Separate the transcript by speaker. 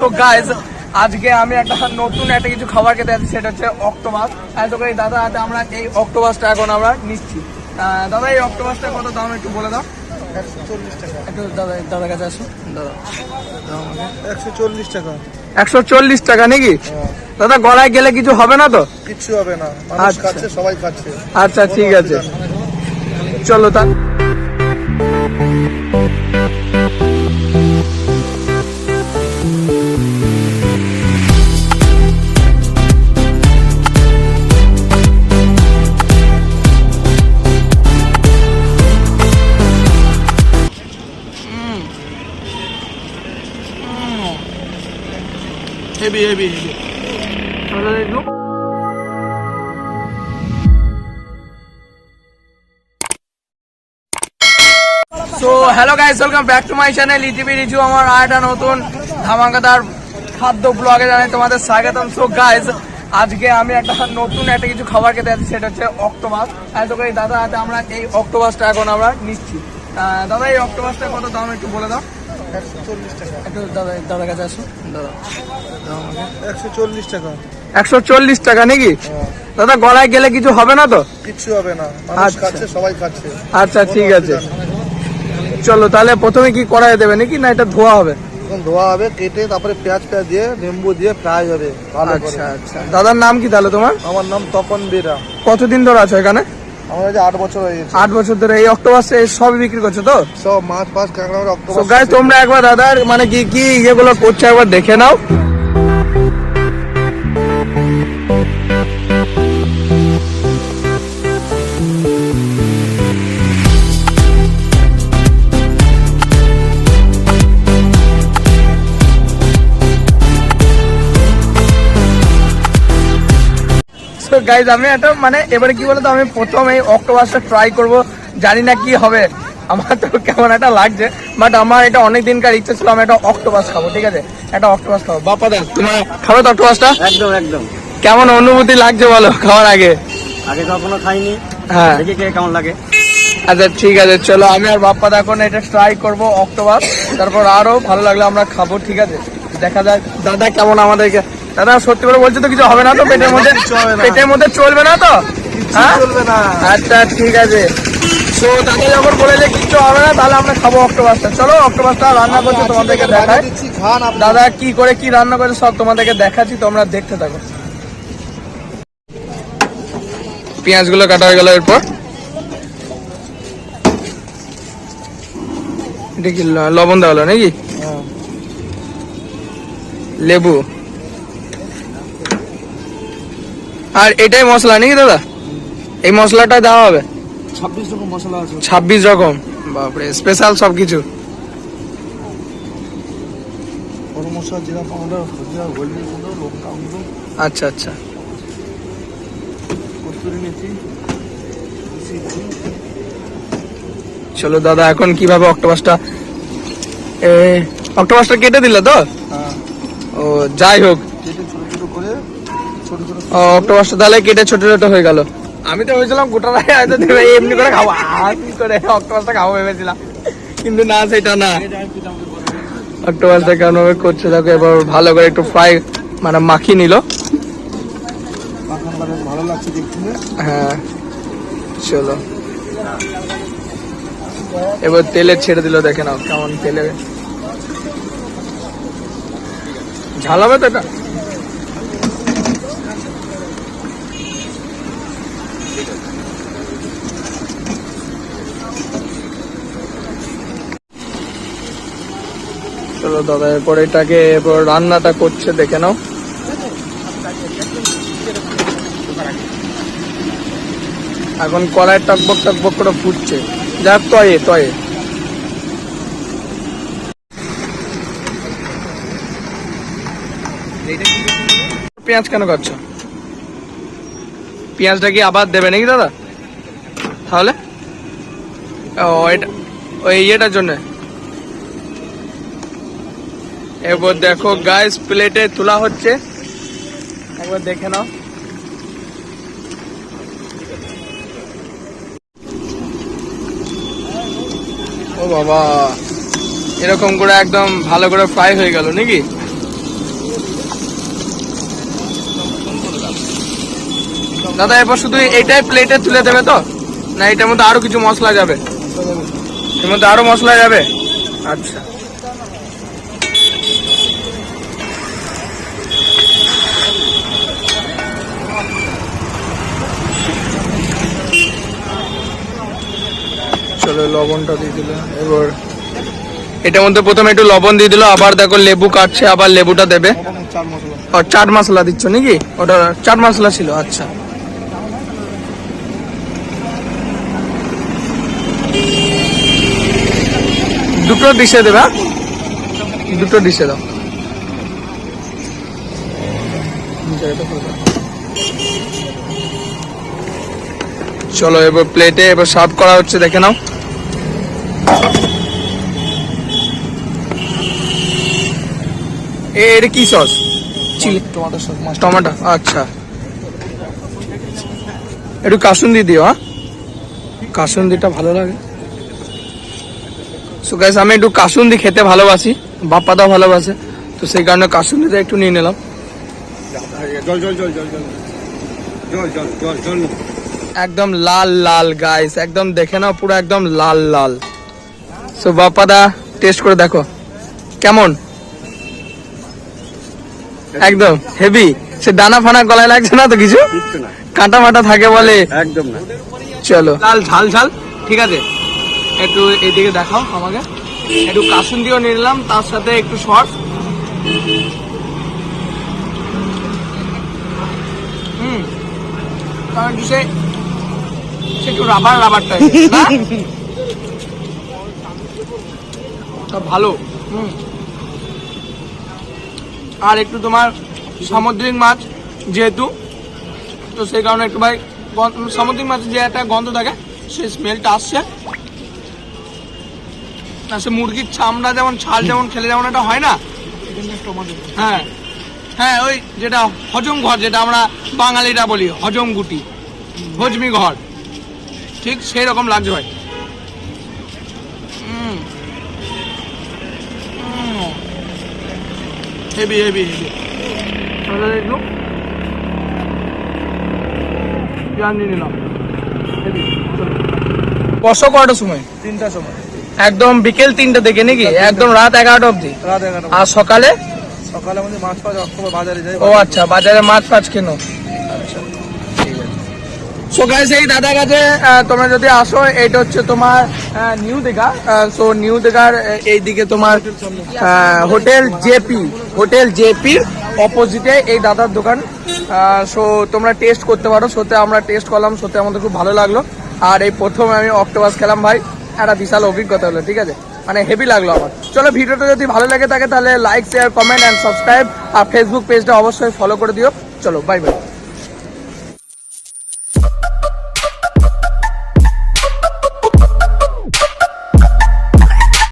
Speaker 1: তো গাইজ আজকে আমি একটা নতুন একটা কিছু খাবার খেতে যাচ্ছি সেটা হচ্ছে অক্টোবাস। এত করে দাদা হাতে আমরা এই অক্টোবাসটা এখন আমরা নিচ্ছি। দাদা এই অক্টোবাসটা কত দাম একটু বলে দাও।
Speaker 2: একশো চল্লিশ টাকা
Speaker 1: একটু দাদা দাদার কাছে আসো। দাদা।
Speaker 2: একশো চল্লিশ টাকা।
Speaker 1: একশো চল্লিশ টাকা নাকি? দাদা গলায় গেলে কিছু হবে না তো?
Speaker 2: হবে না।
Speaker 1: আচ্ছা।
Speaker 2: সবাই খাচ্ছে।
Speaker 1: আচ্ছা ঠিক আছে। চলো তা
Speaker 2: heavy heavy heavy
Speaker 1: so hello guys welcome back to my channel ETV Riju আমার আর একটা নতুন ধামাকাদার খাদ্য ব্লগে জানাই তোমাদের স্বাগতম। সো গাইস আজকে আমি একটা নতুন একটা কিছু খাবার খেতে যাচ্ছি সেটা হচ্ছে অক্টোবাস। এত করে দাদা হাতে আমরা এই অক্টোবাসটা এখন আমরা নিচ্ছি। দাদা এই অক্টোবাসটা কত দাম একটু বলে দাও।
Speaker 2: একশো চল্লিশ টাকা।
Speaker 1: একটু দাদা দাদার কাছে আসো দাদা।
Speaker 2: একশো চল্লিশ টাকা।
Speaker 1: একশো চল্লিশ টাকা নাকি? দাদা গলায় গেলে কিছু হবে না তো?
Speaker 2: কিচ্ছু হবে না।
Speaker 1: আচ্ছা।
Speaker 2: খাচ্ছে সবাই খাচ্ছে।
Speaker 1: আচ্ছা ঠিক আছে। চলো তাহলে প্রথমে কি করাই দেবে নাকি? না এটা ধোয়া হবে?
Speaker 2: এখন ধোয়া হবে কেটে তারপরে পেঁয়াজ পেঁয়াজ দিয়ে লেম্বু দিয়ে ফ্রাই হবে
Speaker 1: আচ্ছা আচ্ছা। দাদার নাম কি তাহলে তোমার?
Speaker 2: আমার নাম তপন বেরা।
Speaker 1: কতদিন ধরে আছো এখানে?
Speaker 2: আমার যে আট বছর হয়ে গেছে।
Speaker 1: আট বছর ধরে এই অক্টোবাসে সবই বিক্রি করছ তো?
Speaker 2: সব মাছ ফাছ কাঁকড়া অক্টোবর
Speaker 1: তোমরা একবার দাদার মানে কি কি ইয়েগুলো করছ একবার দেখে নাও। Guys, আমি একটা মানে এবারে কি বলতো আমি প্রথম এই অক্টোবাসটা ট্রাই করব। জানি না কি হবে। আমার তো কেমন একটা লাগছে। বাট আমার এটা অনেক দিনকার ইচ্ছা ছিল আমি একটা অক্টোবাস খাব ঠিক আছে? একটা অক্টোবাস খাব। বাপা দা তোমার খাবে তো অক্টোবাসটা
Speaker 3: একদম একদম।
Speaker 1: কেমন অনুভূতি লাগছে বলো খাওয়ার আগে?
Speaker 3: আগে কখনো খাইনি।
Speaker 1: হ্যাঁ।
Speaker 3: দেখি কে কেমন লাগে।
Speaker 1: আচ্ছা ঠিক আছে চলো আমি আর বাপ্পা দা এখন এটা ট্রাই করব অক্টোবাস তারপর আরও ভালো লাগলে আমরা খাব ঠিক আছে? দেখা যাক দাদা কেমন আমাদেরকে দাদা সত্যি করে বলছো তো কিছু হবে না তো? পেটের মধ্যে। পেটের মধ্যে চলবে না তো? হ্যাঁ?
Speaker 2: চলবে না।
Speaker 1: আচ্ছা ঠিক আছে। তো যখন বলে যে কিচ্ছু হবে না তাহলে আমরা খাব অক্টোবাসটা চলো অক্টোবাসটা রান্না করছে তোমাদেরকে দেখাই। দাদা কি করে কি রান্না করে সব তোমাদেরকে দেখাচ্ছি তোমরা দেখতে থাকো। পেঁয়াজগুলো কাটা হয়ে গেল এরপর। এটা কি লবণ দেওয়া হলো নাকি?
Speaker 2: হ্যাঁ।
Speaker 1: লেবু। আর এটাই মশলা নাকি দাদা? এই মশলাটা দেওয়া হবে।
Speaker 2: ছাব্বিশ রকম মশলা আছে।
Speaker 1: ছাব্বিশ রকম। বাপরে স্পেশাল
Speaker 2: লঙ্কা গুঁড়ো।
Speaker 1: আচ্ছা আচ্ছা। চলো দাদা এখন কীভাবে অক্টোপাসটা অক্টোপাসটা কেটে দিলে তো?
Speaker 2: হ্যাঁ।
Speaker 1: ও যাই হোক
Speaker 2: কেটে ছোট ছোট করে ছোট ছোট
Speaker 1: ও, অক্টোপাসটা তাহলে কেটে ছোট ছোট হয়ে গেল। আমি তো ভেবেছিলাম গোটাটাই হয়তো দেবে এমনি করে খাব। আর কি করে অক্টোপাসটা খাব ভেবেছিলাম। কিন্তু না সেটা না। অক্টোপাসটা কেমন ভাবে করছে দেখো এবার ভালো করে একটু ফ্রাই মানে মাখিয়ে নিল। হ্যাঁ চলো। এবার তেলে ছেড়ে দিল দেখে নাও কেমন তেলে। ঝাল হবে তো এটা? চলো দাদা। এরপর এটাকে, এরপর রান্নাটা করছে, দেখে নাও। এখন কড়াই টকবক টকবক করে ফুটছে। যাক তয়ে তয়ে। পেঁয়াজ কেন করছ পেঁয়াজটা কি আবার দেবে নাকি, দাদা? তাহলে? ও, এটা ওই ইয়েটার জন্য। এবার দেখো গাইস প্লেটে তোলা হচ্ছে। একবার দেখে নাও। ও বাবা, এরকম করে একদম ভালো করে ফ্রাই হয়ে গেল নাকি? দাদা, এরপর শুধু এটাই প্লেটে তুলে দেবে তো? না, এটার মধ্যে আরও কিছু মশলা যাবে? এর মধ্যে আরও মশলা যাবে? আচ্ছা চলো লবণটা দিয়ে এবার এটার মধ্যে প্রথমে একটু লবণ দিয়ে দিল, আবার দেখো লেবু কাটছে, আবার লেবুটা দেবে।
Speaker 2: মশলা
Speaker 1: দিচ্ছ নাকি? ওটা মশলা ছিল আচ্ছা। দুটো ডিশে দেবে হ্যাঁ? দুটো ডিশে দাও। চলো এবার প্লেটে এবার সার্ভ করা হচ্ছে, দেখে নাও। এটা কি sauce chilli
Speaker 2: tomato sauce
Speaker 1: tomato আচ্ছা। একটু কাসুন্দি দিও হ্যাঁ? কাসুন্দিটা ভালো লাগে। সো গাইস আমি একটু কাসুন্দি খেতে ভালোবাসি বাপ্পাদাও ভালোবাসে। তো সেই কারণে কাসুন্দিটা একটু নিয়ে নিলাম। একদম লাল লাল গাইস একদম দেখে নাও পুরো একদম লাল লাল। সো বাপ্পাদা টেস্ট করে দেখো। কেমন? একদম। হেভি সে দানা ফানা গলায় লাগছে না তো কিছু? কাঁটা মাটা থাকে বলে?
Speaker 3: একদম না।
Speaker 1: চলো। লাল ঝাল ঝাল। ঠিক আছে। একটু এদিকে দেখাও আমাকে। একটু কাসুন দিয়েও নিলাম তার সাথে একটু শর্ট হুম। কারণ সে একটু রাবার রাবারটা ভালো। হুম। আর একটু তোমার সামুদ্রিক মাছ যেহেতু, তো সেই কারণে একটু ভাই সামুদ্রিক মাছের যে একটা গন্ধ থাকে, সেই স্মেলটা আসছে। না, সে মুরগির চামড়া যেমন, ছাল যেমন, খেলে যেমন এটা হয় না? হ্যাঁ। হ্যাঁ ওই যেটা হজম ঘর, যেটা আমরা বাঙালিরা বলি, হজম গুটি। হজমি ঘর। ঠিক সেই রকম লাগছে ভাই। Heavy heavy heavy. একটু জানিয়ে নিলাম। বসো কটার সময়?
Speaker 2: তিনটার সময়।
Speaker 1: একদম বিকেল তিনটা থেকে নাকি? একদম রাত এগারোটা অবধি?
Speaker 2: রাত এগারোটা
Speaker 1: আর সকালে?
Speaker 2: সকালে আমাদের মাছ পাওয়া অক্টোবর বাজারে যাই।
Speaker 1: ও আচ্ছা বাজারে মাছ ফাছ কেনো? সো গাইস এই দাদার কাছে তোমরা যদি আসো এটা হচ্ছে তোমার নিউ দীঘা। সো নিউ দীঘার এইদিকে তোমার হোটেল জেপি, হোটেল জেপির অপোজিটে এই দাদার দোকান। সো তোমরা টেস্ট করতে পারো সোতে আমরা টেস্ট করলাম সোতে আমাদের খুব ভালো লাগল। আর এই প্রথম আমি অক্টোপাস খেলাম ভাই, একটা বিশাল অভিজ্ঞতা হলো, ঠিক আছে? মানে হেভি লাগল আমার। চলো ভিডিওটা যদি ভালো লাগে থাকে, তাহলে like share comment and subscribe R Facebook পেজটা অবশ্যই ফলো করে দিও। চলো বাই বাই